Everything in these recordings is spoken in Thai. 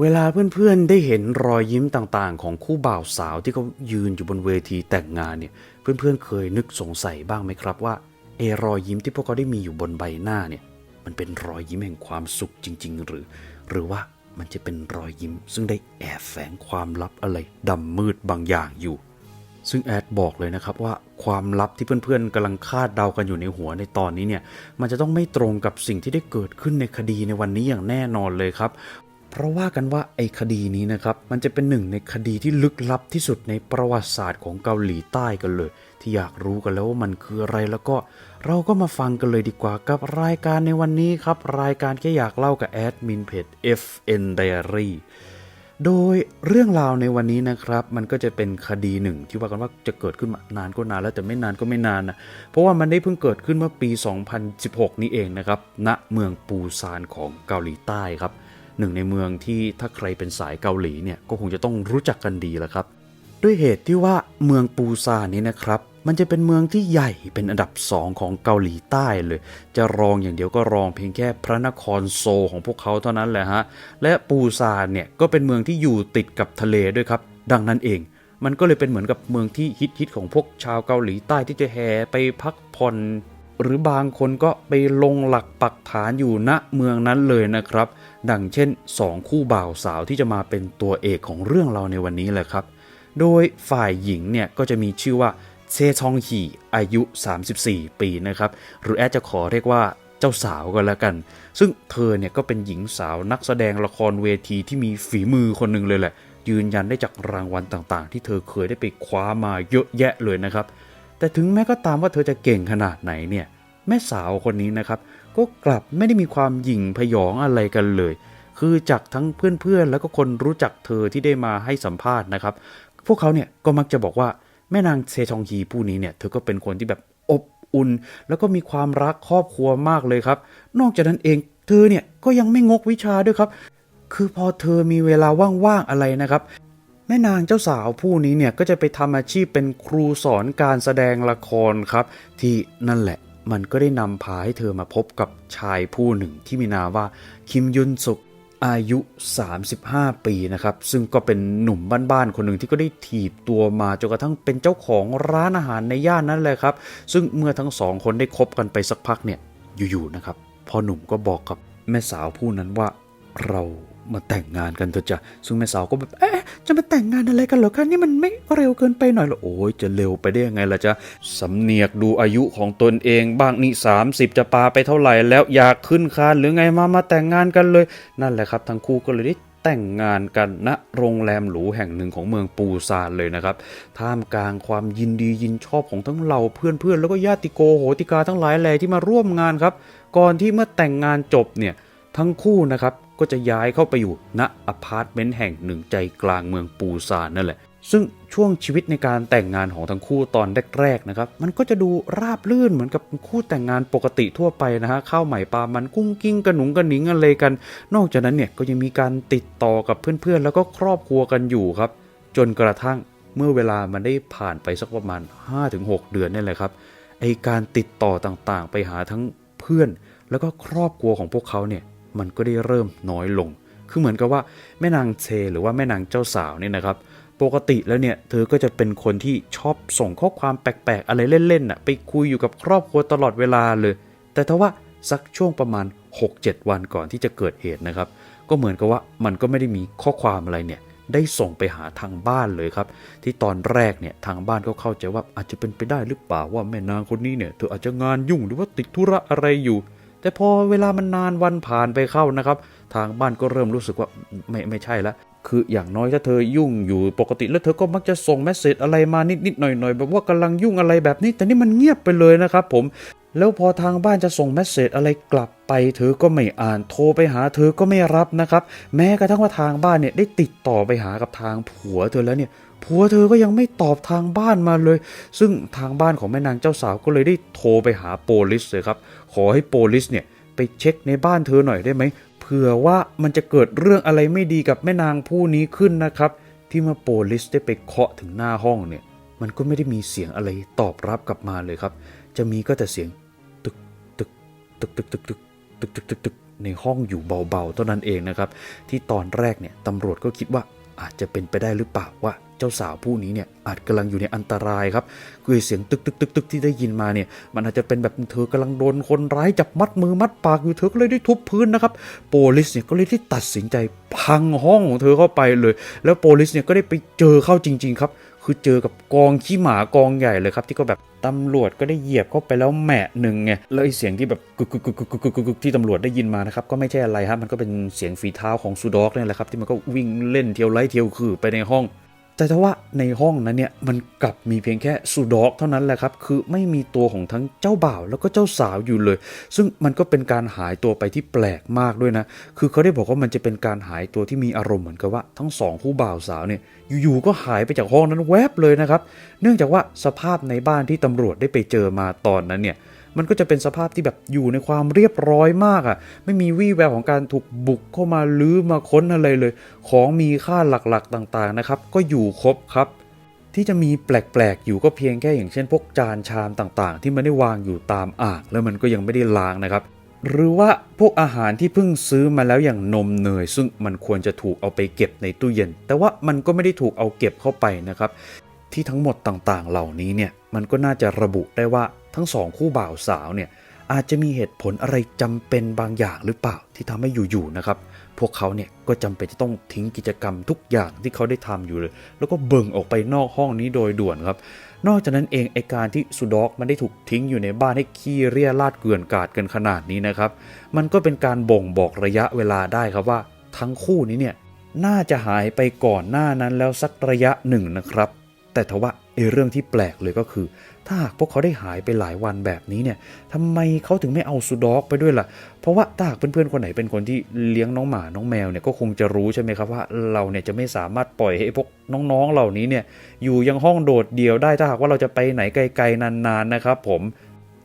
เวลาเพื่อนๆได้เห็นรอยยิ้มต่างๆ ของคู่บ่าวสาวที่เขายืนอยู่บนเวทีแต่งงานเนี่ยเพื่อนๆเคยนึกสงสัยบ้างไหมครับว่าเอรอยยิ้มที่พวกเขาได้มีอยู่บนใบหน้าเนี่ยมันเป็นรอยยิ้มแห่งความสุขจริง ๆ หรือ หรือว่ามันจะเป็นรอยยิ้ม ซึ่งได้แอบแฝงความลับอะไรดำมืดบางอย่างอยู่ ซึ่งแอดบอกเลยนะครับว่าความลับที่เพื่อนๆกำลังคาดเดากันอยู่ในหัวในตอนนี้เนี่ยมันจะต้องไม่ตรงกับสิ่งที่ได้เกิดขึ้นในคดีในวันนี้อย่างแน่นอนเลยครับ เพราะว่ากันว่าไอ้คดีนี้นะครับ มันจะเป็นหนึ่งในคดีที่ลึกลับที่สุดในประวัติศาสตร์ของเกาหลีใต้กันเลย ที่อยากรู้กันแล้วว่ามันคืออะไรแล้วก็เราก็มาฟังกันเลยดีกว่ากับรายการในวันนี้ครับ รายการแค่อยากเล่ากับแอดมินเพจ FN Diary โดยเรื่องราวในวันนี้นะครับ มันก็จะเป็นคดีหนึ่งที่ว่ากันว่าจะเกิดขึ้นมานานก็นานแล้วแต่ไม่นานก็ไม่นานนะเพราะว่ามันได้เพิ่งเกิดขึ้นเมื่อปี 2016 นี้เองนะครับณเมืองปูซานของเกาหลีใต้ครับ หนึ่งในเมืองที่ถ้าใครเป็นสายเกาหลีเนี่ยก็คงจะต้องรู้จักกันดีแหละครับ ด้วยเหตุที่ว่าเมืองปูซานนี้นะครับ มันจะเป็นเมืองที่ใหญ่เป็นอันดับสองของเกาหลีใต้เลย จะรองอย่างเดียวก็รองเพียงแค่พระนครโซลของพวกเขาเท่านั้นแหละฮะและปูซานเนี่ยก็เป็นเมืองที่อยู่ติดกับทะเลด้วยครับ ดังนั้นเองมันก็เลยเป็นเหมือนกับเมืองที่ฮิตๆของพวกชาวเกาหลีใต้ที่จะแห่ไปพักผ่อน หรือบางคนก็ไปลงหลักปักฐานอยู่ณเมืองนั้นเลยนะครับ ดังเช่น 2 คู่บ่าวสาวที่จะมาเป็นตัวเอกของเรื่องเราในวันนี้แหละครับ โดยฝ่ายหญิงเนี่ยก็จะมีชื่อว่าเซชองฮีอายุ 34 ปีนะครับ หรือแอดจะขอเรียกว่าเจ้าสาวกันแล้วกัน ซึ่งเธอเนี่ยก็เป็นหญิงสาวนักแสดงละครเวทีที่มีฝีมือคนหนึ่งเลยแหละ ยืนยันได้จากรางวัลต่างๆ ที่เธอเคยได้ไปคว้ามาเยอะแยะเลยนะครับ แต่ถึงแม้ก็ตามว่าเธอจะเก่งขนาดไหนเนี่ย แม่สาวคนนี้นะครับ ก็กลับไม่ได้มีความหยิ่งพยองอะไรกันเลย คือจากทั้งเพื่อนๆ แล้วก็คนรู้จักเธอที่ได้มาให้สัมภาษณ์นะครับ พวกเขาเนี่ยก็มักจะบอกว่าแม่นางเซชองฮีผู้นี้เนี่ยเธอก็เป็นคนที่แบบอบอุ่น แล้วก็มีความรักครอบครัวมากเลยครับ นอกจากนั้นเองเธอเนี่ยก็ยังไม่งกวิชาด้วยครับ คือพอเธอมีเวลาว่างๆอะไรนะครับ แม่นางเจ้าสาวผู้นี้เนี่ยก็จะไปทำอาชีพเป็นครูสอนการแสดงละครครับ ที่นั่นแหละมันก็ได้นำพาให้เธอมาพบกับชายผู้หนึ่งที่มีนามว่าคิมยุนสุกอายุ 35 ปีนะครับ ซึ่งก็เป็นหนุ่มบ้านๆคนหนึ่งที่ก็ได้ถีบตัวมาจนกระทั่งเป็นเจ้าของร้านอาหารในย่านนั้นเลยครับ ซึ่งเมื่อทั้งสองคนได้คบกันไปสักพักเนี่ยอยู่ๆนะครับพ่อหนุ่มก็บอกกับแม่สาวผู้นั้นว่าเรา มาแต่งงานกันเถอะจ้ะซึ่งแม่สาวก็แบบเอ๊ะจะมาแต่งงานอะไรกันเหรอคะนี่มันไม่เร็วเกินไปหน่อยเหรอโอ้ยจะเร็วไปได้ยังไงล่ะจ๊ะสำเนียกดูอายุของตนเองบ้างนี่30 จะปาไปเท่าไหร่แล้วอยากขึ้นคานหรือไงมามาแต่งงานกันเลย นั่นแหละครับ ทั้งคู่ก็เลยได้แต่งงานกันณโรงแรมหรูแห่งหนึ่งของเมืองปูซานเลยนะครับ ท่ามกลางความยินดียินชอบของทั้งเหล่าเพื่อนๆ แล้วก็ญาติโกโหติกาทั้งหลายแหล่ที่มาร่วมงานครับ ก่อนที่เมื่อแต่งงานจบเนี่ยทั้งคู่นะครับ ก็จะย้ายเข้าไปอยู่ณอพาร์ตเมนต์แห่งหนึ่งใจกลางเมืองปูซานนั่นแหละ ซึ่งช่วงชีวิตในการแต่งงานของทั้งคู่ตอนแรกๆนะครับ มันก็จะดูราบลื่นเหมือนกับคู่แต่งงานปกติทั่วไปนะฮะข้าวใหม่ปลามันกุ้งกิ้งกระหนุงกระหนิงอะไรกัน นอกจากนั้นเนี่ยก็ยังมีการติดต่อกับเพื่อนๆ แล้วก็ครอบครัวกันอยู่ครับ จนกระทั่งเมื่อเวลามันได้ผ่านไปสักประมาณ 5-6 เดือนนี่แหละครับไอการติดต่อต่างๆ ไปหาทั้งเพื่อน แล้วก็ครอบครัวของพวกเขาเนี่ย มันก็ได้เริ่มน้อยลง คือเหมือนกับว่าแม่นางเชหรือว่าแม่นางเจ้าสาวเนี่ยนะครับ ปกติแล้วเนี่ยเธอก็จะเป็นคนที่ชอบส่งข้อความแปลกๆ อะไรเล่นๆน่ะไปคุยอยู่กับครอบครัวตลอดเวลาเลย แต่ถ้าว่าสักช่วงประมาณ 6-7 วันก่อนที่จะเกิดเหตุนะครับ ก็เหมือนกับว่ามันก็ไม่ได้มีข้อความอะไรเนี่ยได้ส่งไปหาทางบ้านเลยครับ ที่ตอนแรกเนี่ยทางบ้านก็เข้าใจว่าอาจจะเป็นไปได้หรือเปล่าว่าแม่นางคนนี้เนี่ยเธออาจจะงานยุ่งหรือว่าติดธุระอะไรอยู่ แต่พอเวลามันนานวันผ่านไปเข้านะครับ ทางบ้านก็เริ่มรู้สึกว่าไม่ไม่ใช่ละคืออย่างน้อยถ้าเธอยุ่งอยู่ปกติแล้วเธอก็มักจะส่งเมสเซจอะไรมานิดๆหน่อยๆแบบว่ากำลังยุ่งอะไรแบบนี้ แต่นี่มันเงียบไปเลยนะครับผมแล้วพอทางบ้านจะส่งเมสเซจอะไรกลับไป เธอก็ไม่อ่านโทรไปหาเธอก็ไม่รับนะครับ แม้กระทั่งว่าทางบ้านเนี่ยได้ติดต่อไปหากับทางผัวเธอแล้วเนี่ย ผัวเธอก็ยังไม่ตอบทางบ้านมาเลย ซึ่งทางบ้านของแม่นางเจ้าสาวก็เลยได้โทรไปหาโปลิสเลยครับ ขอให้โปลิสเนี่ยไปเช็คในบ้านเธอหน่อยได้ไหมเผื่อว่ามันจะเกิดเรื่องอะไรไม่ดีกับแม่นางผู้นี้ขึ้นนะครับ ที่เมื่อโปลิสได้ไปเคาะถึงหน้าห้องเนี่ย มันก็ไม่ได้มีเสียงอะไรตอบรับกลับมาเลยครับ จะมีก็แต่เสียงตึกตึกตึกตึกตึกตึกตึกตึกตึกตึกในห้องอยู่เบาๆเท่านั้นเองนะครับ ที่ตอนแรกเนี่ยตำรวจก็คิดว่า อาจจะเป็นไปได้หรือเปล่าว่าเจ้าสาวผู้นี้เนี่ยอาจกำลังอยู่ในอันตรายครับคือเสียงตึกตึกตึกตึกที่ได้ยินมาเนี่ย มันอาจจะเป็นแบบเธอกำลังโดนคนร้ายจับมัดมือมัดปากอยู่เธอก็เลยได้ทุบพื้นนะครับโปลิสเนี่ยก็เลยได้ตัดสินใจพังห้องของเธอเข้าไปเลย แล้วโปลิสเนี่ยก็ได้ไปเจอเข้าจริง ๆ ครับ คือเจอกับกองขี้หมากองใหญ่เลยครับ ที่ก็แบบตำรวจก็ได้เหยียบเข้าไปแล้วแหมะหนึ่งไงแล้วไอ้เสียงที่แบบกึกกึกกึกกึกกึกกึกกึกที่ตำรวจได้ยินมานะครับก็ไม่ใช่อะไรครับมันก็เป็นเสียงฝีเท้าของซูดอกเนี่ยแหละครับที่มันก็วิ่งเล่นเที่ยวไล่เที่ยวคือไปในห้อง แต่ถ้าว่าในห้องนั้นเนี่ยมันกลับมีเพียงแค่ซูดอกเท่านั้นแหละครับคือไม่มีตัวของทั้งเจ้าบ่าวแล้วก็เจ้าสาวอยู่เลย ซึ่งมันก็เป็นการหายตัวไปที่แปลกมากด้วยนะ คือเขาได้บอกว่ามันจะเป็นการหายตัวที่มีอารมณ์เหมือนกับว่าทั้งสองคู่บ่าวสาวเนี่ยอยู่ๆก็หายไปจากห้องนั้นแวบเลยนะครับ เนื่องจากว่าสภาพในบ้านที่ตำรวจได้ไปเจอมาตอนนั้นเนี่ย มันก็จะเป็นสภาพที่แบบอยู่ในความเรียบร้อยมากอะ่ะ ไม่มีวี่แววของการถูกบุกเข้ามาลื้อมาค้นอะไรเลย ของมีค่าหลักๆต่างๆนะครับ ก็อยู่ครบครับ ที่จะมีแปลกๆอยู่ก็เพียงแค่อย่างเช่น พวกจานชามต่างๆ ที่มันได้วางอยู่ตามอ่างแล้วมันก็ยังไม่ได้ล้างนะครับหรือว่าพวกอาหารที่เพิ่งซื้อมาแล้วอย่างนมเนย ซึ่งมันควรจะถูกเอาไปเก็บในตู้เย็น แต่ว่ามันก็ไม่ได้ถูกเอาเก็บเข้าไปนะครับ ที่ทั้งหมดต่างๆ เหล่านี้เนี่ย มันก็น่าจะระบุได้ว่าทั้งสองคู่บ่าวสาวเนี่ยอาจจะมีเหตุผลอะไรจำเป็นบางอย่างหรือเปล่าที่ทำให้อยู่ๆนะครับ พวกเขาเนี่ยก็จำเป็นจะต้องทิ้งกิจกรรมทุกอย่างที่เขาได้ทำอยู่เลย แล้วก็เบิ่งออกไปนอกห้องนี้โดยด่วนครับ นอกจากนั้นเองไอการที่สุดอกมันได้ถูกทิ้งอยู่ในบ้านให้ขี้เรียราดเกลื่อนกาดกันขนาดนี้นะครับ มันก็เป็นการบ่งบอกระยะเวลาได้ครับว่า ทั้งคู่นี้เนี่ยน่าจะหายไปก่อนหน้านั้นแล้วสักระยะหนึ่งนะครับ แต่ทว่า ไอ้เรื่องที่แปลกเลยก็คือ ถ้าหากพวกเขาได้หายไปหลายวันแบบนี้เนี่ยทำไมเขาถึงไม่เอาสุดอกไปด้วยล่ะ เพราะว่าถ้าหากเพื่อนๆคนไหนเป็นคนที่เลี้ยงน้องหมาน้องแมวเนี่ยก็คงจะรู้ใช่ไหมครับว่าเราเนี่ยจะไม่สามารถปล่อยให้พวกน้องๆเหล่านี้เนี่ยอยู่ยังห้องโดดเดี่ยวได้ถ้าหากว่าเราจะไปไหนไกลๆนานๆนะครับผม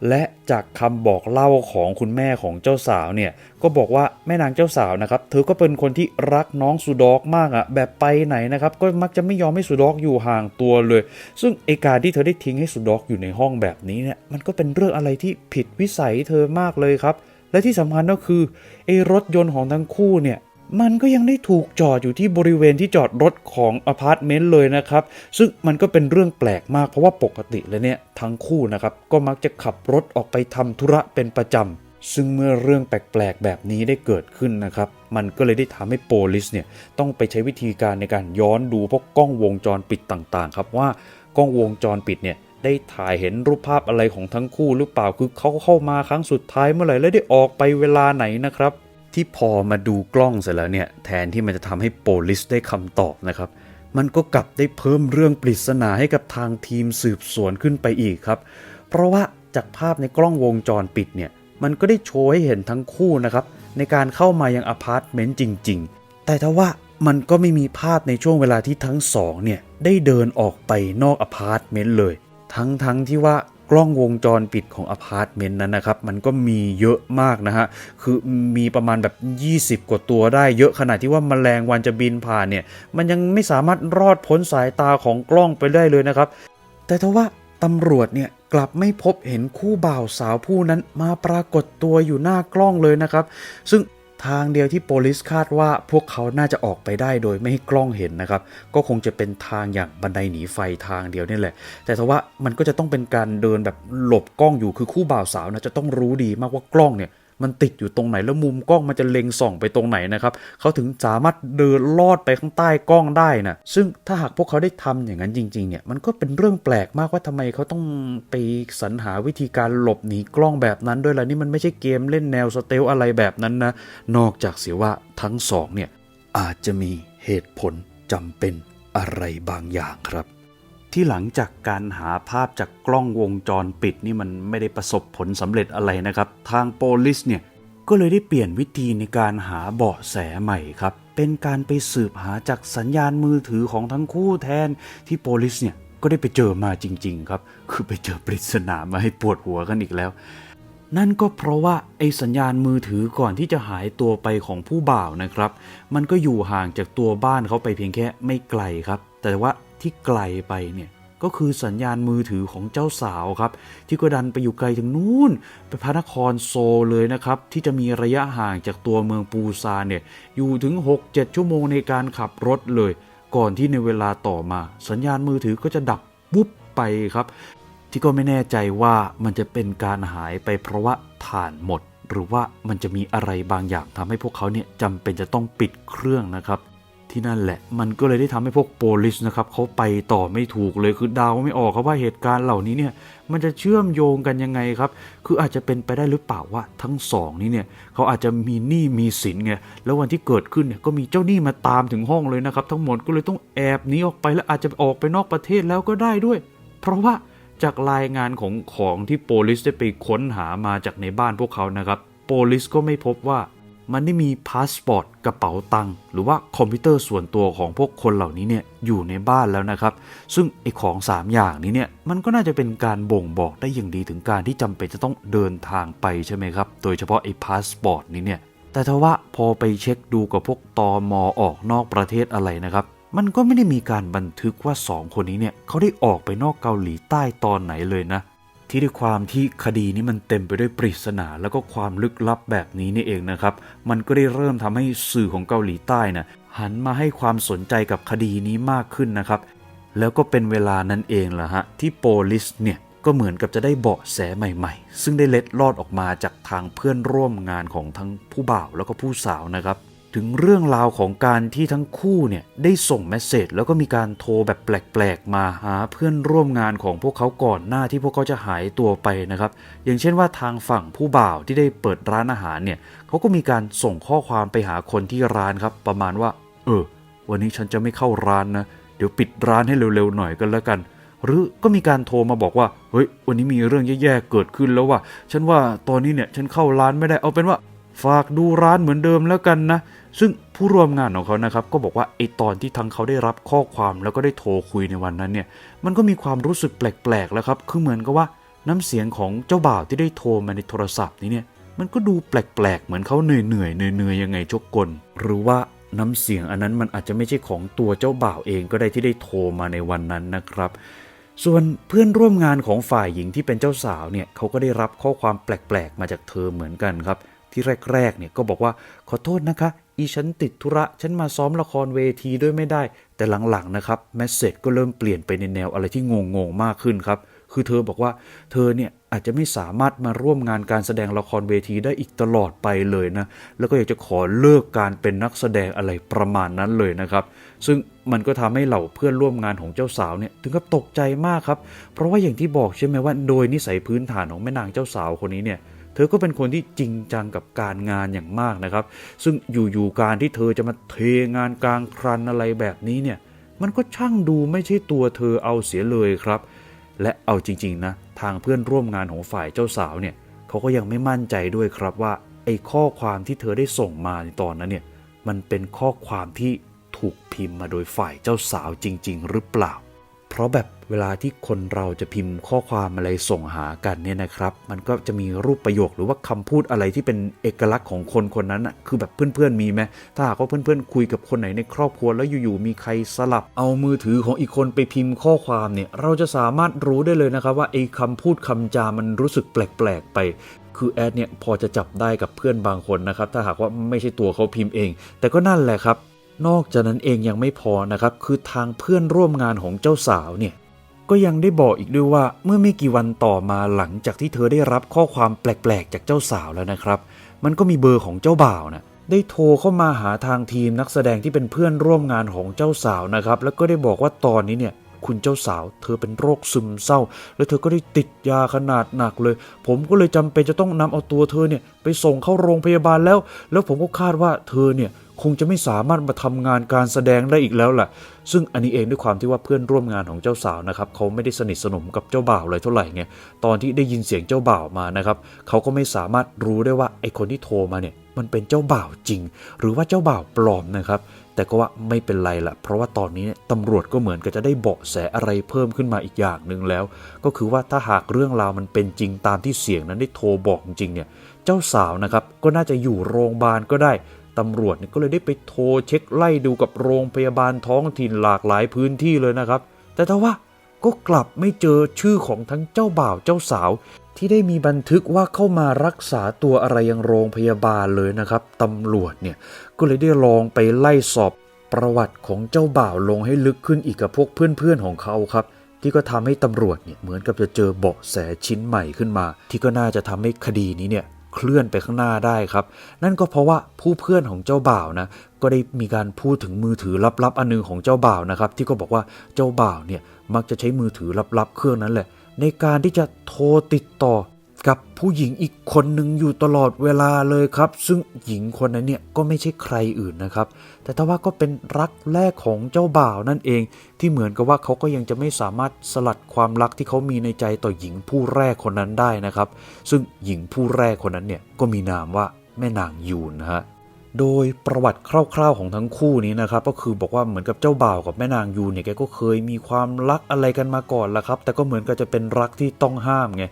และจากคำบอกเล่าของคุณแม่ของเจ้าสาวเนี่ยก็บอกว่าแม่นางเจ้าสาวนะครับเธอก็เป็นคนที่รักน้องสุดอกมากอะแบบไปไหนนะครับก็มักจะไม่ยอมให้สุดอกอยู่ห่างตัวเลย ซึ่งไอการที่เธอได้ทิ้งให้สุดอกอยู่ในห้องแบบนี้เนี่ยมันก็เป็นเรื่องอะไรที่ผิดวิสัยเธอมากเลยครับและที่สำคัญก็คือไอรถยนต์ของทั้งคู่เนี่ย มันก็ยังได้ถูกจอดอยู่ที่บริเวณที่จอดรถของอพาร์ตเมนต์เลยนะครับ ซึ่งมันก็เป็นเรื่องแปลกมากเพราะว่าปกติแล้วเนี่ยทั้งคู่นะครับก็มักจะขับรถออกไปทำธุระเป็นประจำซึ่งเมื่อเรื่องแปลกๆแบบนี้ได้เกิดขึ้นนะครับ มันก็เลยได้ทำให้โปลิสเนี่ยต้องไปใช้วิธีการในการย้อนดูพวกกล้องวงจรปิดต่างๆ ครับว่ากล้องวงจรปิดเนี่ยได้ถ่ายเห็นรูปภาพอะไรของทั้งคู่หรือเปล่าคือเขาเข้ามาครั้งสุดท้ายเมื่อไหร่และได้ออกไปเวลาไหนนะครับ ที่พอมาดูกล้องเสร็จแล้วเนี่ยแทนที่มันจะทำให้โปลิสได้คำตอบนะครับ มันก็กลับได้เพิ่มเรื่องปริศนาให้กับทางทีมสืบสวนขึ้นไปอีกครับ เพราะว่าจากภาพในกล้องวงจรปิดเนี่ยมันก็ได้โชว์ให้เห็นทั้งคู่นะครับ ในการเข้ามายังอพาร์ตเมนต์จริง ๆ แต่ถ้าว่ามันก็ไม่มีภาพในช่วงเวลาที่ทั้งสองเนี่ยได้เดินออกไปนอกอพาร์ตเมนต์เลย ทั้งทั้งที่ว่า กล้องวงจรปิดของอพาร์ตเมนต์นั้นนะครับ มันก็มีเยอะมากนะฮะ คือมีประมาณแบบ 20 กว่าตัวได้เยอะขนาดที่ว่าแมลงวันจะบินผ่านเนี่ย มันยังไม่สามารถรอดพ้นสายตาของกล้องไปได้เลยนะครับ แต่ทว่าตำรวจเนี่ยกลับไม่พบเห็นคู่บ่าวสาวผู้นั้นมาปรากฏตัวอยู่หน้ากล้องเลยนะครับ ซึ่ง ทางเดียวที่โปลิสคาดว่าพวกเขาน่าจะออกไปได้โดยไม่ให้กล้องเห็นนะครับ ก็คงจะเป็นทางอย่างบันไดหนีไฟทางเดียวนี่แหละ แต่ทว่ามันก็จะต้องเป็นการเดินแบบหลบกล้องอยู่คือคู่บ่าวสาวนะจะต้องรู้ดีมากว่ากล้องเนี่ย มันติดอยู่ตรงไหนแล้วมุมกล้องมันจะเล็งส่องไปตรงไหนนะครับเขาถึงสามารถเดินลอดไปข้างใต้กล้องได้นะซึ่งถ้าหากพวกเขาได้ทำอย่างนั้นจริงๆเนี่ยมันก็เป็นเรื่องแปลกมากว่าทำไมเขาต้องไปสรรหาวิธีการหลบหนีกล้องแบบนั้นด้วยล่ะนี่มันไม่ใช่เกมเล่นแนวสเตลอะไรแบบนั้นนะนอกจากเสียว่าทั้งสองเนี่ยอาจจะมีเหตุผลจำเป็นอะไรบางอย่างครับ ที่หลังจากการหาภาพจากกล้องวงจรปิดนี่มันไม่ได้ประสบผลสำเร็จอะไรนะครับ ทางโปลิสเนี่ยก็เลยได้เปลี่ยนวิธีในการหาเบาะแสใหม่ครับ เป็นการไปสืบหาจากสัญญาณมือถือของทั้งคู่แทนที่โปลิสเนี่ยก็ได้ไปเจอมาจริง ๆ ครับ คือไปเจอปริศนามาให้ปวดหัวกันอีกแล้ว นั่นก็เพราะว่าไอ้สัญญาณมือถือก่อนที่จะหายตัวไปของผู้บ่าวนะครับ มันก็อยู่ห่างจากตัวบ้านเขาไปเพียงแค่ไม่ไกลครับ แต่ว่า ที่ไกลไปเนี่ยก็คือสัญญาณมือถือของเจ้าสาวครับ ที่ก็ดันไปอยู่ไกลถึงนู่นไปพระนครโซลเลยนะครับ ที่จะมีระยะห่างจากตัวเมืองปูซานเนี่ยอยู่ถึง 6-7 ชั่วโมงในการขับรถเลย ก่อนที่ในเวลาต่อมา สัญญาณมือถือก็จะดับวุบไปครับ ที่ก็ไม่แน่ใจว่ามันจะเป็นการหายไปเพราะว่าถ่านหมด หรือว่ามันจะมีอะไรบางอย่างทำให้พวกเขาเนี่ยจำเป็นจะต้องปิดเครื่องนะครับ ที่นั่นแหละ มันก็เลยได้ทำให้พวกโปลิสนะครับเขาไปต่อไม่ถูกเลยคือเดาวไม่ออกครับว่าเหตุการณ์เหล่านี้เนี่ยมันจะเชื่อมโยงกันยังไงครับ คืออาจจะเป็นไปได้หรือเปล่าว่าทั้งสองนี้เนี่ยเขาอาจจะมีหนี้มีสินไง แล้ววันที่เกิดขึ้นเนี่ยก็มีเจ้าหนี้มาตามถึงห้องเลยนะครับ ทั้งหมดก็เลยต้องแอบหนีออกไปแล้วอาจจะออกไปนอกประเทศแล้วก็ได้ด้วย เพราะว่าจากรายงานของของที่โปลิสได้ไปค้นหามาจากในบ้านพวกเขานะครับ โปลิสก็ไม่พบว่า มันได้มีพาสปอร์ตกระเป๋าตังค์หรือว่าคอมพิวเตอร์ส่วนตัวของพวกคนเหล่านี้เนี่ยอยู่ในบ้านแล้วนะครับ ซึ่งไอของ 3 อย่างนี้เนี่ยมันก็น่าจะเป็นการบ่งบอกได้อย่างดีถึงการที่จำเป็นจะต้องเดินทางไปใช่ไหมครับ โดยเฉพาะไอพาสปอร์ตนี้เนี่ยแต่ถ้าว่าพอไปเช็คดูกับพวกตอมอออกนอกประเทศอะไรนะครับมันก็ไม่ได้มีการบันทึกว่า 2 คนนี้เนี่ยเขาได้ออกไปนอกเกาหลีใต้ตอนไหนเลยนะ ที่ด้วยความที่คดีนี้มันเต็มไปด้วยปริศนาแล้วก็ความลึกลับแบบนี้นี่เองนะครับ มันก็ได้เริ่มทำให้สื่อของเกาหลีใต้นะหันมาให้ความสนใจกับคดีนี้มากขึ้นนะครับ แล้วก็เป็นเวลานั้นเองแหละฮะที่โปลิสเนี่ยก็เหมือนกับจะได้เบาะแสใหม่ๆ ซึ่งได้เล็ดลอดออกมาจากทางเพื่อนร่วมงานของทั้งผู้บ่าวแล้วก็ผู้สาวนะครับ ถึงเรื่องราวของการที่ทั้งคู่เนี่ยได้ส่งเมสเซจแล้วก็มีการโทรแบบแปลกๆ มาหาเพื่อนร่วมงานของพวกเขาก่อนหน้าที่พวกเขาจะหายตัวไปนะครับ อย่างเช่นว่าทางฝั่งผู้บ่าวที่ได้เปิดร้านอาหารเนี่ยเขาก็มีการส่งข้อความไปหาคนที่ร้านครับ ประมาณว่า เออ วันนี้ฉันจะไม่เข้าร้านนะ เดี๋ยวปิดร้านให้เร็วๆหน่อยกันแล้วกัน หรือก็มีการโทรมาบอกว่าเฮ้ยวันนี้มีเรื่องแย่ๆเกิดขึ้นแล้วว่าฉันว่าตอนนี้เนี่ยฉันเข้าร้านไม่ได้เอาเป็นว่า ฝากดูร้านเหมือนเดิมแล้วกันนะ ซึ่งผู้ร่วมงานของเขานะครับ ก็บอกว่าไอตอนที่ทั้งเขาได้รับข้อความแล้วก็ได้โทรคุยในวันนั้นเนี่ย มันก็มีความรู้สึกแปลกๆแล้วครับ คือเหมือนกับว่าน้ำเสียงของเจ้าบ่าวที่ได้โทรมาในโทรศัพท์นี้เนี่ย มันก็ดูแปลกๆ เหมือนเขาเหนื่อยๆเหนื่อยๆยังไงจกกล หรือว่าน้ำเสียงอันนั้นมันอาจจะไม่ใช่ของตัวเจ้าบ่าวเองก็ได้ที่ได้โทรมาในวันนั้นนะครับส่วนเพื่อนร่วมงานของฝ่ายหญิงที่เป็นเจ้าสาวเนี่ยเขาก็ได้รับข้อความแปลกๆ มาจากเธอเหมือนกันครับ ที่แรกๆเนี่ยก็บอกว่าขอโทษนะคะ อีฉันติดธุระ ฉันมาซ้อมละครเวทีด้วยไม่ได้ แต่หลังๆนะครับแมสเซจก็เริ่มเปลี่ยนไปในแนวอะไรที่งงๆมากขึ้นครับ คือเธอบอกว่าเธอเนี่ยอาจจะไม่สามารถมาร่วมงานการแสดงละครเวทีได้อีกตลอดไปเลยนะ แล้วก็อยากจะขอเลิกการเป็นนักแสดงอะไรประมาณนั้นเลยนะครับ ซึ่งมันก็ทำให้เหล่าเพื่อนร่วมงานของเจ้าสาวเนี่ยถึงกับตกใจมากครับ เพราะว่าอย่างที่บอกใช่ไหมว่าโดยนิสัยพื้นฐานของแม่นางเจ้าสาวคนนี้เนี่ย เธอก็เป็นคนที่จริงจังกับการงานอย่างมากนะครับ ซึ่งอยู่ๆการที่เธอจะมาเทงานกลางครันอะไรแบบนี้เนี่ย มันก็ช่างดูไม่ใช่ตัวเธอเอาเสียเลยครับ และเอาจริงๆนะทางเพื่อนร่วมงานของฝ่ายเจ้าสาวเนี่ยเขาก็ยังไม่มั่นใจด้วยครับว่าไอ้ข้อความที่เธอได้ส่งมาในตอนนั้นเนี่ยมันเป็นข้อความที่ถูกพิมพ์มาโดยฝ่ายเจ้าสาวจริง ๆ หรือเปล่า เพราะแบบเวลาที่คนเราจะพิมพ์ข้อความอะไรส่งหากันเนี่ยนะครับ มันก็จะมีรูปประโยคหรือว่าคำพูดอะไรที่เป็นเอกลักษณ์ของคนคนนั้นอะคือแบบเพื่อนๆมีไหมถ้าหากว่าเพื่อนๆคุยกับคนไหนในครอบครัวแล้วอยู่ๆมีใครสลับ เอามือถือของอีกคนไปพิมพ์ข้อความเนี่ยเราจะสามารถรู้ได้เลยนะครับว่าไอ้คำพูดคำจามันรู้สึกแปลกๆไปคือแอดเนี่ยพอจะจับได้กับเพื่อนบางคนนะครับถ้าหากว่าไม่ใช่ตัวเขาพิมพ์เอง แต่ก็นั่นแหละครับ นอกจากนั้นเองยังไม่พอนะครับ คือทางเพื่อนร่วมงานของเจ้าสาวเนี่ย ก็ยังได้บอกอีกด้วยว่าเมื่อไม่กี่วันต่อมาหลังจากที่เธอได้รับข้อความแปลกๆ จากเจ้าสาวแล้วนะครับ มันก็มีเบอร์ของเจ้าบ่าวนะได้โทรเข้ามาหาทางทีมนักแสดงที่เป็นเพื่อนร่วมงานของเจ้าสาวนะครับ แล้วก็ได้บอกว่าตอนนี้เนี่ย คุณเจ้าสาว เธอเป็นโรคซึมเศร้า แล้วเธอก็ได้ติดยาขนาดหนักเลย ผมก็เลยจำเป็นจะต้องนำเอาตัวเธอเนี่ยไปส่งเข้าโรงพยาบาลแล้ว แล้วผมก็คาดว่าเธอเนี่ยคงจะไม่สามารถมาทำงานการแสดงได้อีกแล้วล่ะ ซึ่งอันนี้เองด้วยความที่ว่าเพื่อนร่วมงานของเจ้าสาวนะครับเขาไม่ได้สนิทสนมกับเจ้าบ่าวเลยเท่าไหร่ไงตอนที่ได้ยินเสียงเจ้าบ่าวมานะครับเขาก็ไม่สามารถรู้ได้ว่าไอคนที่โทรมาเนี่ยมันเป็นเจ้าบ่าวจริง หรือว่าเจ้าบ่าวปลอมนะครับ แต่ก็ว่าไม่เป็นไรละเพราะว่าตอนนี้ตำรวจก็เหมือนกับจะได้เบาะแสอะไรเพิ่มขึ้นมาอีกอย่างหนึ่งแล้ว ก็คือว่าถ้าหากเรื่องราวมันเป็นจริงตามที่เสียงนั้นได้โทรบอกจริงเนี่ยเจ้าสาวนะครับก็น่าจะอยู่โรงพยาบาลก็ได้ตำรวจก็เลยได้ไปโทรเช็คไล่ดูกับโรงพยาบาลท้องถิ่นหลากหลายพื้นที่เลยนะครับ แต่ถ้าว่า ก็กลับไม่เจอชื่อของทั้งเจ้าบ่าวเจ้าสาว ที่ได้มีบันทึกว่าเข้ามารักษาตัวอะไรยังโรงพยาบาลเลยนะครับตำรวจเนี่ยก็เลยได้ลองไปไล่สอบประวัติของเจ้าบ่าวลงให้ลึกขึ้นอีกกับพวกเพื่อนๆของเขาครับ ที่ก็ทำให้ตำรวจเนี่ยเหมือนกับจะเจอเบาะแสชิ้นใหม่ขึ้นมา ที่ก็น่าจะทำให้คดีนี้เนี่ยเคลื่อนไปข้างหน้าได้ครับ นั่นก็เพราะว่าผู้เพื่อนของเจ้าบ่าวนะก็ได้มีการพูดถึงมือถือลับๆอันหนึงของเจ้าบ่าวนะครับ ที่ก็บอกว่าเจ้าบ่าวเนี่ย มักจะใช้มือถือลับๆ เครื่องนั้นแหละ ในการที่จะโทรติดต่อกับผู้หญิงอีกคนหนึ่งอยู่ตลอดเวลาเลยครับ ซึ่งหญิงคนนั้นเนี่ยก็ไม่ใช่ใครอื่นนะครับ แต่ถ้าว่าก็เป็นรักแรกของเจ้าบ่าวนั่นเอง ที่เหมือนกับว่าเขาก็ยังจะไม่สามารถสลัดความรักที่เขามีในใจต่อหญิงผู้แรกคนนั้นได้นะครับ ซึ่งหญิงผู้แรกคนนั้นเนี่ยก็มีนามว่าแม่นางยูนนะฮะ โดยประวัติคร่าวๆของทั้งคู่นี้นะครับก็คือบอกว่าเหมือนกับเจ้าบ่าวกับแม่นางยูเนี่ยแกก็เคยมีความรักอะไรกันมาก่อนละครับ แต่ก็เหมือนกับจะเป็นรักที่ต้องห้ามไง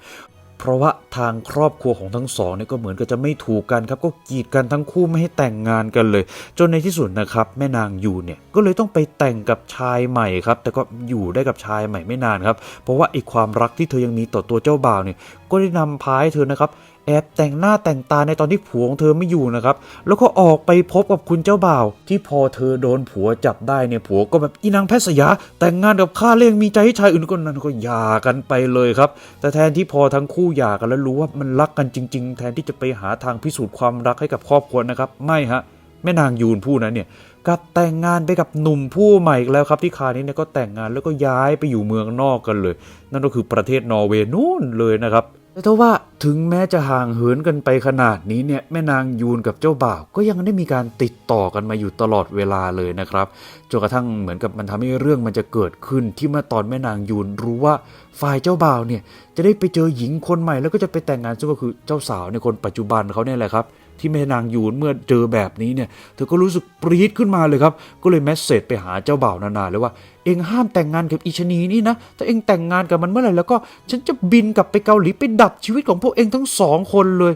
เพราะว่าทางครอบครัวของทั้งสองเนี่ยก็เหมือนกับจะไม่ถูกกันครับก็กีดกันทั้งคู่ไม่ให้แต่งงานกันเลย จนในที่สุดนะครับแม่นางยูเนี่ยก็เลยต้องไปแต่งกับชายใหม่ครับแต่ก็อยู่ได้กับชายใหม่ไม่นานครับเพราะว่าไอ้ความรักที่เธอยังมีต่อตัวเจ้าบ่าวเนี่ยก็ได้นำพาให้เธอนะครับ แอบแต่งหน้าแต่งตาในตอนที่ผัวของเธอไม่อยู่นะครับ แล้วก็ออกไปพบกับคุณเจ้าบ่าว ที่พอเธอโดนผัวจับได้เนี่ยผัวก็แบบอีนางแพทย์สยา แต่งงานกับข้าเลี้ยงมีใจให้ชายอื่นก็นั้นก็หย่ากันไปเลยครับ แต่แทนที่พอทั้งคู่หย่ากันแล้วรู้ว่ามันรักกันจริง ๆ แทนที่จะไปหาทางพิสูจน์ความรักให้กับครอบครัวนะครับ ไม่ฮะแม่นางยูนผู้นั้นเนี่ยกับแต่งงานไปกับหนุ่มผู้ใหม่อีกแล้วครับที่คราวนี้เนี่ยก็แต่งงานแล้วก็ย้ายไปอยู่เมืองนอกกันเลย นั่นก็คือประเทศนอร์เวย์นู่นเลยนะครับ แต่ว่าถึงแม้จะห่างเหินกันไปขนาดนี้เนี่ยแม่นางยูนกับเจ้าบ่าวก็ยังได้มีการติดต่อกันมาอยู่ตลอดเวลาเลยนะครับจนกระทั่งเหมือนกับมันทำให้เรื่องมันจะเกิดขึ้นที่เมื่อตอนแม่นางยูนรู้ว่าฝ่ายเจ้าบ่าวเนี่ยจะได้ไปเจอหญิงคนใหม่แล้วก็จะไปแต่งงานซึ่งก็คือเจ้าสาวในคนปัจจุบันเขาเนี่ยแหละครับ ที่แม่นางยูนเมื่อเจอแบบนี้เนี่ยเธอก็รู้สึกปรี๊ดขึ้นมาเลยครับ ก็เลยแมสเซจไปหาเจ้าบ่าวนานาเลยว่า เองห้ามแต่งงานกับอีชนีนี่นะถ้าเองแต่งงานกับมันเมื่อไหร่แล้วก็ฉันจะบินกลับไปเกาหลีไปดับชีวิตของพวกเองทั้งสองคนเลย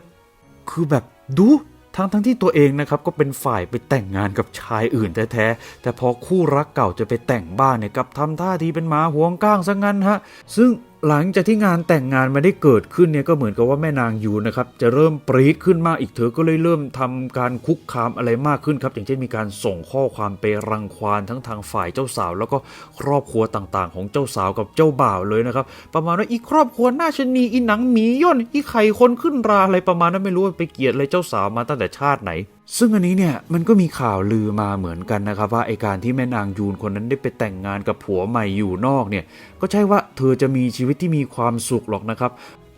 คือแบบดูทั้งทั้งที่ตัวเองนะครับก็เป็นฝ่ายไปแต่งงานกับชายอื่นแท้ๆแต่พอคู่รักเก่าจะไปแต่งบ้านเนี่ยกับทำท่าทีเป็นหมาหวงก้างซะงั้นฮะ ซึ่ง หลังจากที่งานแต่งงานมาได้เกิดขึ้นเนี่ยก็เหมือนกับว่าแม่นางยูนนะครับจะเริ่มปรีดขึ้นมากอีกเธอก็เลยเริ่มทำการคุกคามอะไรมากขึ้นครับ อย่างเช่นมีการส่งข้อความไปรังควานทั้งทางฝ่ายเจ้าสาว แล้วก็ครอบครัวต่างๆ ของเจ้าสาวกับเจ้าบ่าวเลยนะครับประมาณว่าอีครอบครัวหน้าชะนีอีหนังหมีย่นอีไข่คนขึ้นราอะไรประมาณนั้นไม่รู้ไปเกลียดอะไรเจ้าสาวมาตั้งแต่ชาติไหน ซึ่งอันนี้เนี่ยมันก็มีข่าวลือมาเหมือนกันนะครับ ว่าไอการที่แม่นางยูนคนนั้นได้ไปแต่งงานกับผัวใหม่อยู่นอกเนี่ยก็ใช่ว่าเธอจะมีชีวิตที่มีความสุขหรอกนะครับ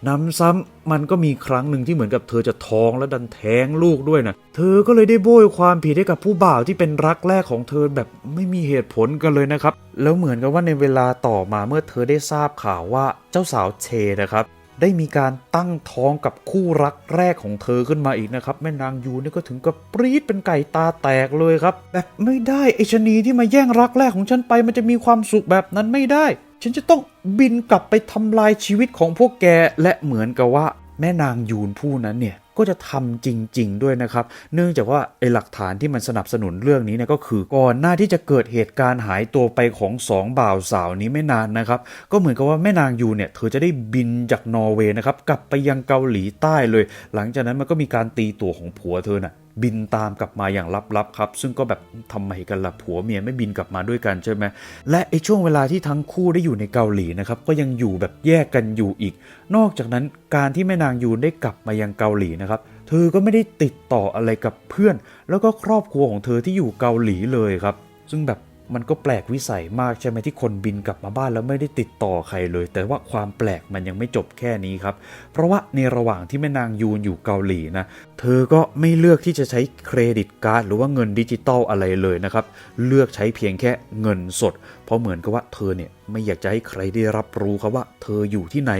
น้ำซ้ำมันก็มีครั้งหนึ่งที่เหมือนกับเธอจะท้องและดันแท้งลูกด้วยนะเธอก็เลยได้โบยความผิดให้กับผู้บ่าวที่เป็นรักแรกของเธอแบบไม่มีเหตุผลกันเลยนะครับ แล้วเหมือนกับว่าในเวลาต่อมาเมื่อเธอได้ทราบข่าวว่าเจ้าสาวเชนะครับ ได้มีการตั้งท้องกับคู่รักแรกของเธอขึ้นมาอีกนะครับ แม่นางยูนี่ก็ถึงกับปรี๊ดเป็นไก่ตาแตกเลยครับ แบบไม่ได้ไอชนีที่มาแย่งรักแรกของฉันไป มันจะมีความสุขแบบนั้นไม่ได้ ฉันจะต้องบินกลับไปทำลายชีวิตของพวกแกและเหมือนกับว่า แม่นางยูนผู้นั้นเนี่ยก็จะทำจริง ๆ ด้วยนะครับ เนื่องจากว่าไอหลักฐานที่มันสนับสนุนเรื่องนี้เนี่ยก็คือก่อนหน้าที่จะเกิดเหตุการณ์หายตัวไปของสองบ่าวสาวนี้ไม่นานนะครับ ก็เหมือนกับว่าแม่นางยูเนี่ยเธอจะได้บินจากนอร์เวย์นะครับกลับไปยังเกาหลีใต้เลย หลังจากนั้นมันก็มีการตีตัวของผัวเธอน่ะบินตามกลับมาอย่างลับๆครับ ซึ่งก็แบบทำไมกันล่ะผัวเมียไม่บินกลับมาด้วยกันใช่ไหมและไอ้ช่วงเวลาที่ทั้งคู่ได้อยู่ในเกาหลีนะครับก็ยังอยู่แบบแยกกันอยู่อีก นอกจากนั้นการที่แม่นางยูนได้กลับมายังเกาหลีนะครับ เธอก็ไม่ได้ติดต่ออะไรกับเพื่อน แล้วก็ครอบครัวของเธอที่อยู่เกาหลีเลยครับ ซึ่งแบบมันก็แปลกวิสัยมากใช่ไหมที่คนบินกลับมาบ้านแล้วไม่ได้ติดต่อใครเลย แต่ว่าความแปลกมันยังไม่จบแค่นี้ครับ เพราะว่าในระหว่างที่แม่นางยูนอยู่เกาหลีนะ เธอก็ไม่เลือกที่จะใช้เครดิตการ์ดหรือว่าเงินดิจิตอลอะไรเลยนะครับ เลือกใช้เพียงแค่เงินสด เพราะเหมือนกับว่าเธอเนี่ยไม่อยากจะให้ใครได้รับรู้ครับว่า เธออยู่ที่ไหน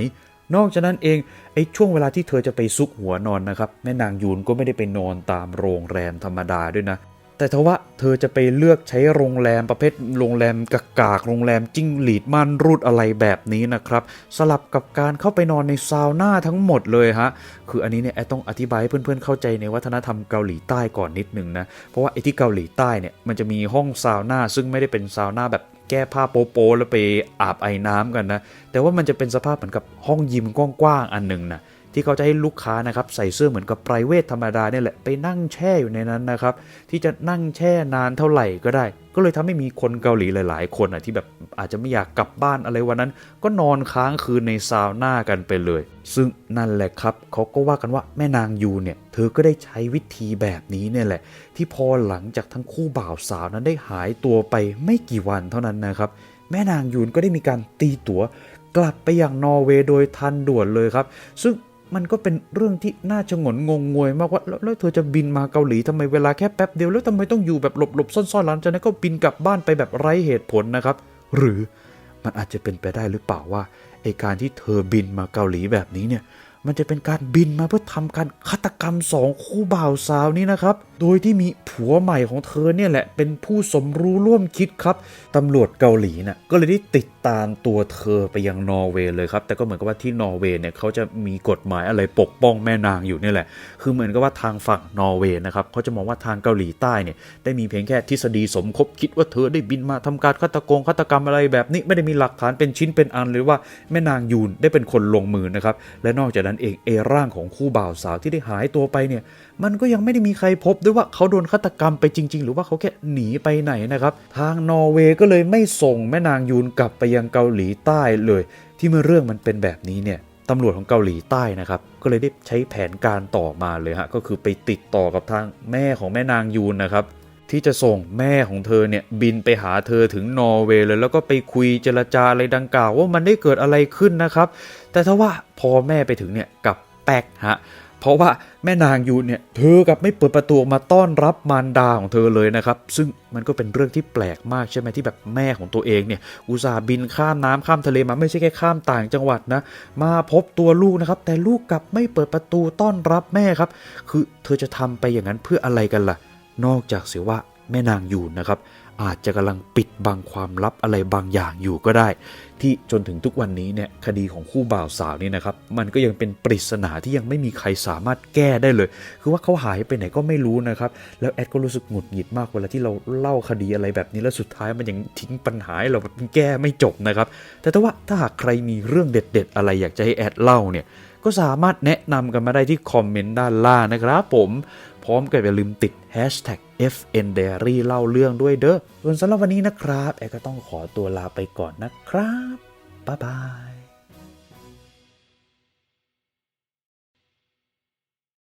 นอกจากนั้นเองไอ้ช่วงเวลาที่เธอจะไปซุกหัวนอนนะครับ แม่นางยูนก็ไม่ได้ไปนอนตามโรงแรมธรรมดาด้วยนะ แต่ทว่าเธอจะไปเลือกใช้โรงแรมประเภทโรงแรมกากากโรงแรมจิ้งหรีดม่านรูดอะไรแบบนี้นะครับ สลับกับการเข้าไปนอนในซาวน่าทั้งหมดเลยฮะคืออันนี้เนี่ยแอดต้องอธิบายให้เพื่อนๆเข้าใจในวัฒนธรรมเกาหลีใต้ก่อนนิดนึงนะเพราะว่าไอ้ที่เกาหลีใต้เนี่ยมันจะมีห้องซาวน่าซึ่งไม่ได้เป็นซาวน่าแบบ แก้ผ้าโป๊ะๆแล้วไปอาบไอ้น้ำกันนะ แต่ว่ามันจะเป็นสภาพเหมือนกับห้องยิมกว้างๆอันหนึ่งนะ ที่เขาจะให้ลูกค้านะครับใส่เสื้อเหมือนกับไพรเวทธรรมดาเนี่ยแหละไปนั่งแช่อยู่ในนั้นนะครับที่จะนั่งแช่นานเท่าไหร่ก็ได้ ก็เลยทำให้มีคนเกาหลีหลาย ๆ คนอะที่แบบอาจจะไม่อยากกลับบ้านอะไรวันนั้น ก็นอนค้างคืนในซาวน่ากันไปเลย ซึ่งนั่นแหละครับเขาก็ว่ากันว่าแม่นางยูเนี่ยเธอก็ได้ใช้วิธีแบบนี้เนี่ยแหละ ที่พอหลังจากทั้งคู่บ่าวสาวนั้นได้หายตัวไปไม่กี่วันเท่านั้นนะครับ แม่นางยูนก็ได้มีการตีตั๋วกลับไปอย่างนอร์เวย์โดยทันด่วนเลยครับ ซึ่ง มันก็เป็นเรื่องที่น่าชงนงงงวยมากว่าแล้วเธอจะบินมาเกาหลีทำไมเวลาแค่แป๊บเดียวแล้วทำไมต้องอยู่แบบหลบๆซ่อนๆหลังจากนั้นก็บินกลับบ้านไปแบบไร้เหตุผลนะครับ หรือมันอาจจะเป็นไปได้หรือเปล่าว่าไอการที่เธอบินมาเกาหลีแบบนี้เนี่ย มันจะเป็นการบินมาเพื่อทำการฆาตกรรมสองคู่บ่าวสาวนี้นะครับ โดยที่มีผัวใหม่ของเธอเนี่ยแหละเป็นผู้สมรู้ร่วมคิดครับตำรวจเกาหลีน่ะก็เลยได้ติดตามตัวเธอไปยังนอร์เวย์เลยครับแต่ก็เหมือนกับว่าที่นอร์เวย์เนี่ยเขาจะมีกฎหมายอะไรปกป้องแม่นางอยู่เนี่ยแหละ คือเหมือนกับว่าทางฝั่งนอร์เวย์นะครับเขาจะมองว่าทางเกาหลีใต้เนี่ยได้มีเพียงแค่ทฤษฎีสมคบคิดว่าเธอได้บินมาทำการฆาตกรฆาตกรรมอะไรแบบนี้ไม่ได้มีหลักฐานเป็นชิ้นเป็นอันหรือว่าแม่นางยูนได้เป็นคนลงมือนะครับและนอกจากนั้นเองเอร่างของคู่บ่าวสาวที่ได้หายตัวไปเนี่ย มันก็ยังไม่ได้มีใครพบด้วยว่าเขาโดนฆาตกรรมไปจริง ๆ หรือว่าเขาแค่หนีไปไหนนะครับ ทางนอร์เวย์ก็เลยไม่ส่งแม่นางยูนกลับไปยังเกาหลีใต้เลย ที่เมื่อเรื่องมันเป็นแบบนี้เนี่ยตำรวจของเกาหลีใต้นะครับก็เลยได้ใช้แผนการต่อมาเลยฮะก็คือไปติดต่อกับทางแม่ของแม่นางยูนนะครับที่จะส่งแม่ของเธอเนี่ยบินไปหาเธอถึงนอร์เวย์เลยแล้วก็ไปคุยเจรจาอะไรดังกล่าวว่ามันได้เกิดอะไรขึ้นนะครับ แต่ถ้าว่าพอแม่ไปถึงเนี่ยกับแปลกฮะ เพราะว่าแม่นางยูเนี่ยเธอกับไม่เปิดประตูมาต้อนรับมารดาของเธอเลยนะครับ ซึ่งมันก็เป็นเรื่องที่แปลกมากใช่ไหมที่แบบแม่ของตัวเองเนี่ยอุตส่าห์บินข้ามน้ำข้ามทะเลมาไม่ใช่แค่ข้ามต่างจังหวัดนะมาพบตัวลูกนะครับ แต่ลูกกลับไม่เปิดประตูต้อนรับแม่ครับ คือเธอจะทำไปอย่างนั้นเพื่ออะไรกันล่ะ นอกจากเสียว่าแม่นางยูนนะครับ อาจจะกำลังปิดบังความลับอะไรบางอย่างอยู่ก็ได้ ที่จนถึงทุกวันนี้เนี่ยคดีของคู่บ่าวสาวนี่นะครับ มันก็ยังเป็นปริศนาที่ยังไม่มีใครสามารถแก้ได้เลย คือว่าเขาหายไปไหนก็ไม่รู้นะครับ แล้วแอดก็รู้สึกหงุดหงิดมากเวลาที่เราเล่าคดีอะไรแบบนี้แล้วสุดท้ายมันยังทิ้งปัญหาเราแบบแก้ไม่จบนะครับ แต่ถ้าว่าถ้าหากใครมีเรื่องเด็ด ๆ อะไรอยากจะให้แอดเล่าเนี่ยก็สามารถแนะนำกันมาได้ที่คอมเมนต์ด้านล่างนะครับผม พร้อมกับอย่าลืมติด hashtag FN Diary เล่าเรื่องด้วยเด้อส่วนสำหรับวันนี้นะครับ แอก็ต้องขอตัวลาไปก่อนนะครับ บ๊ายบาย